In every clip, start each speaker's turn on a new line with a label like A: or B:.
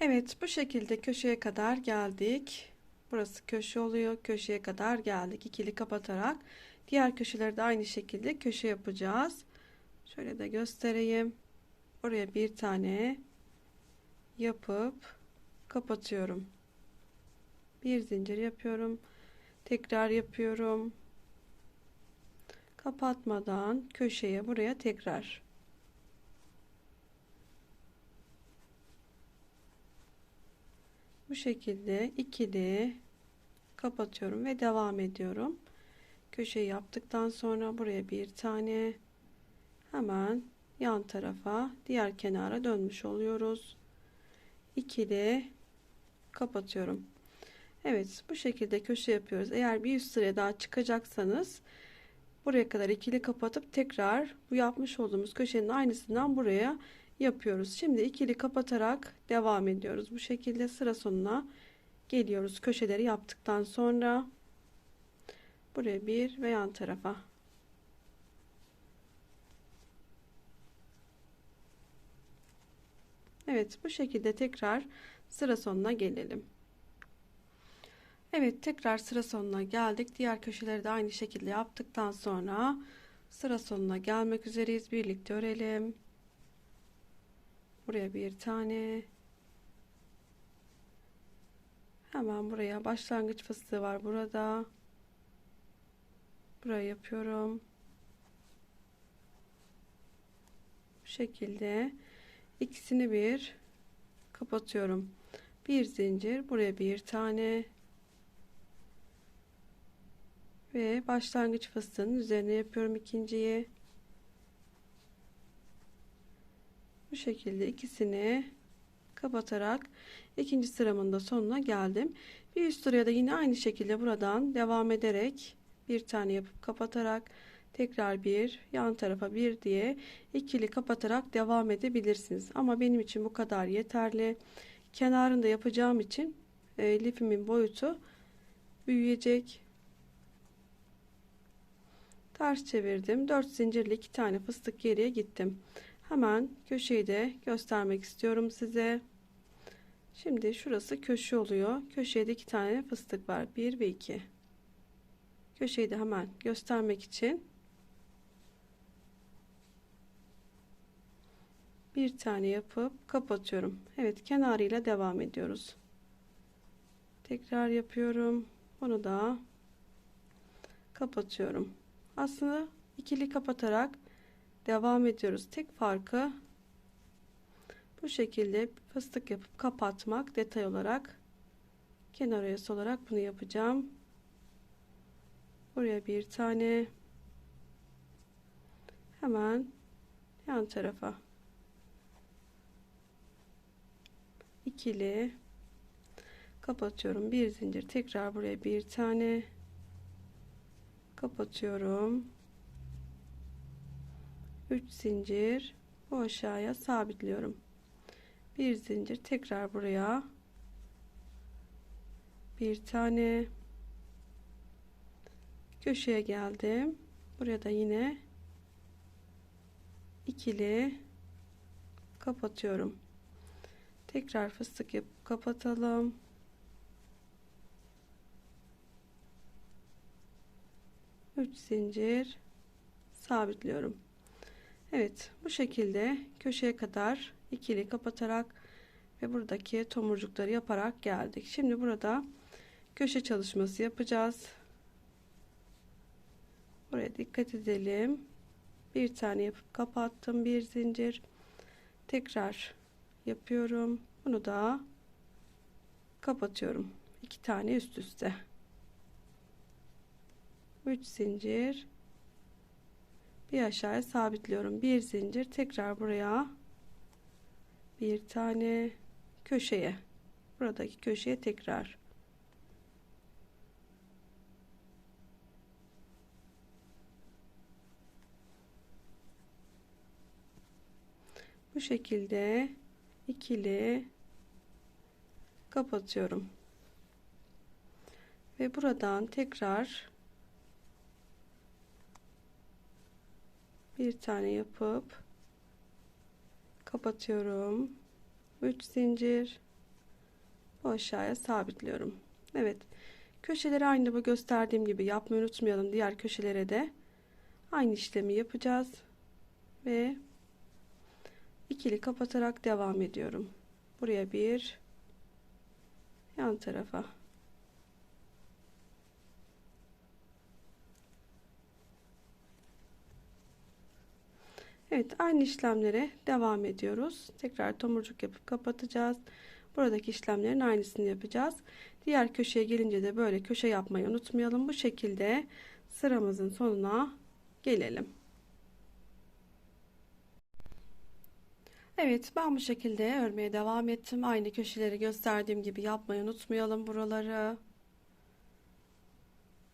A: Evet bu şekilde köşeye kadar geldik. Burası köşe oluyor. Köşeye kadar geldik. İkili kapatarak diğer köşeleri de aynı şekilde köşe yapacağız. Şöyle de göstereyim. Oraya bir tane yapıp kapatıyorum. Bir zincir yapıyorum. Tekrar yapıyorum. Kapatmadan köşeye buraya tekrar bu şekilde ikili kapatıyorum ve devam ediyorum. Köşeyi yaptıktan sonra buraya bir tane hemen yan tarafa diğer kenara dönmüş oluyoruz. İkili kapatıyorum. Evet bu şekilde köşe yapıyoruz. Eğer bir üst sıraya daha çıkacaksanız buraya kadar ikili kapatıp tekrar bu yapmış olduğumuz köşenin aynısından buraya yapıyoruz. Şimdi ikili kapatarak devam ediyoruz. Bu şekilde sıra sonuna geliyoruz. Köşeleri yaptıktan sonra buraya bir ve yan tarafa Evet bu şekilde tekrar sıra sonuna gelelim. Evet tekrar sıra sonuna geldik. Diğer köşeleri de aynı şekilde yaptıktan sonra sıra sonuna gelmek üzereyiz. Birlikte örelim. Buraya bir tane. Hemen buraya başlangıç fıstığı var burada. Buraya yapıyorum. Bu şekilde ikisini bir kapatıyorum. Bir zincir buraya bir tane ve başlangıç fıstığının üzerine yapıyorum ikinciyi. Bu şekilde ikisini kapatarak ikinci sıramın da sonuna geldim. Bir üst sıraya da yine aynı şekilde buradan devam ederek bir tane yapıp kapatarak tekrar bir yan tarafa bir diye ikili kapatarak devam edebilirsiniz. Ama benim için bu kadar yeterli. Kenarında yapacağım için e, lifimin boyutu büyüyecek. Ters çevirdim. 4 zincirli 2 tane fıstık geriye gittim. Hemen köşeyi de göstermek istiyorum size. Şimdi şurası köşe oluyor. Köşede de iki tane fıstık var. 1 ve 2. Köşeyi de hemen göstermek için bir tane yapıp kapatıyorum. Evet kenarıyla devam ediyoruz. Tekrar yapıyorum. Bunu da kapatıyorum. Aslında ikili kapatarak devam ediyoruz. Tek farkı bu şekilde fıstık yapıp kapatmak detay olarak. Kenar oyası olarak bunu yapacağım. Buraya bir tane. Hemen yan tarafa. İkili. Kapatıyorum. Bir zincir tekrar buraya bir tane. Kapatıyorum 3 zincir bu aşağıya sabitliyorum. Bir zincir tekrar buraya. Bir tane. Köşeye geldim. Buraya da yine ikili kapatıyorum. Tekrar fıstık yapıp kapatalım. Üç zincir sabitliyorum Evet bu şekilde köşeye kadar ikili kapatarak ve buradaki tomurcukları yaparak geldik. Şimdi burada köşe çalışması yapacağız. Buraya dikkat edelim. Bir tane yapıp kapattım bir zincir. Tekrar yapıyorum. Bunu da kapatıyorum. iki tane üst üste. 3 zincir bir aşağıya sabitliyorum. Bir zincir tekrar buraya. Bir tane köşeye. Buradaki köşeye tekrar. Bu şekilde ikili kapatıyorum. Ve buradan tekrar bir tane yapıp kapatıyorum 3 zincir aşağıya sabitliyorum. Evet. Köşeleri aynı bu gösterdiğim gibi yapmayı unutmayalım. Diğer köşelere de aynı işlemi yapacağız. Ve ikili kapatarak devam ediyorum. Buraya bir yan tarafa Evet aynı işlemlere devam ediyoruz. Tekrar tomurcuk yapıp kapatacağız. Buradaki işlemlerin aynısını yapacağız. Diğer köşeye gelince de böyle köşe yapmayı unutmayalım. Bu şekilde sıramızın sonuna gelelim. Evet ben bu şekilde örmeye devam ettim. Aynı köşeleri gösterdiğim gibi yapmayı unutmayalım buraları.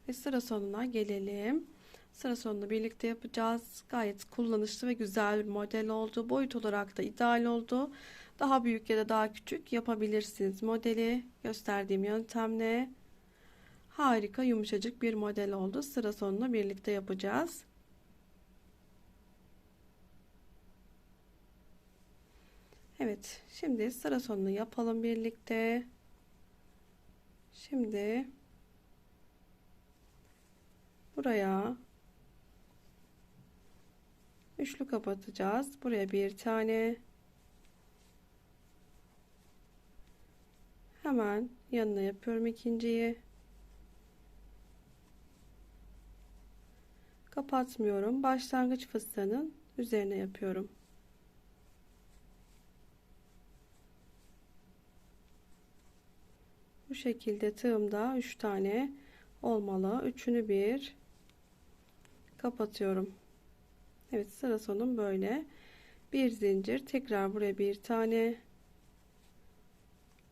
A: Ve sıra sonuna gelelim. Sıra sonunu birlikte yapacağız. Gayet kullanışlı ve güzel bir model oldu. Boyut olarak da ideal oldu. Daha büyük ya da daha küçük yapabilirsiniz modeli. Gösterdiğim yöntemle. Harika yumuşacık bir model oldu. Sıra sonunu birlikte yapacağız. Evet, şimdi sıra sonunu yapalım birlikte. Şimdi buraya üçlü kapatacağız. Buraya bir tane hemen yanına yapıyorum ikinciyi. Kapatmıyorum. Başlangıç fıstığının üzerine yapıyorum. Bu şekilde tığımda 3 tane olmalı. Üçünü bir kapatıyorum. Evet sıra sonum böyle. Bir zincir tekrar buraya bir tane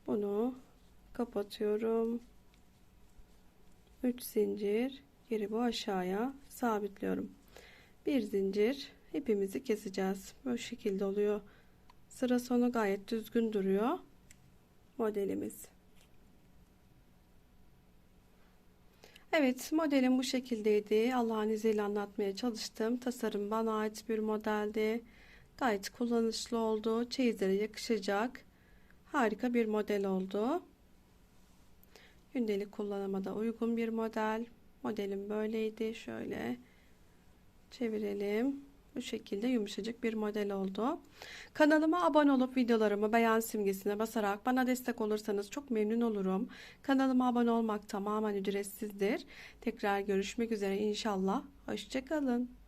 A: bunu kapatıyorum. 3 zincir geri bu aşağıya sabitliyorum. Bir zincir ipimizi keseceğiz. Bu şekilde oluyor. Sıra sonu gayet düzgün duruyor modelimiz. Evet modelim bu şekildeydi. Allah'ın izniyle anlatmaya çalıştım. Tasarım bana ait bir modeldi. Gayet kullanışlı oldu. Çeyizlere yakışacak. Harika bir model oldu. Gündelik kullanıma uygun bir model. Modelim böyleydi. Şöyle çevirelim. Bu şekilde yumuşacık bir model oldu. Kanalıma abone olup videolarımı beğen simgesine basarak bana destek olursanız çok memnun olurum. Kanalıma abone olmak tamamen ücretsizdir. Tekrar görüşmek üzere inşallah. Hoşçakalın.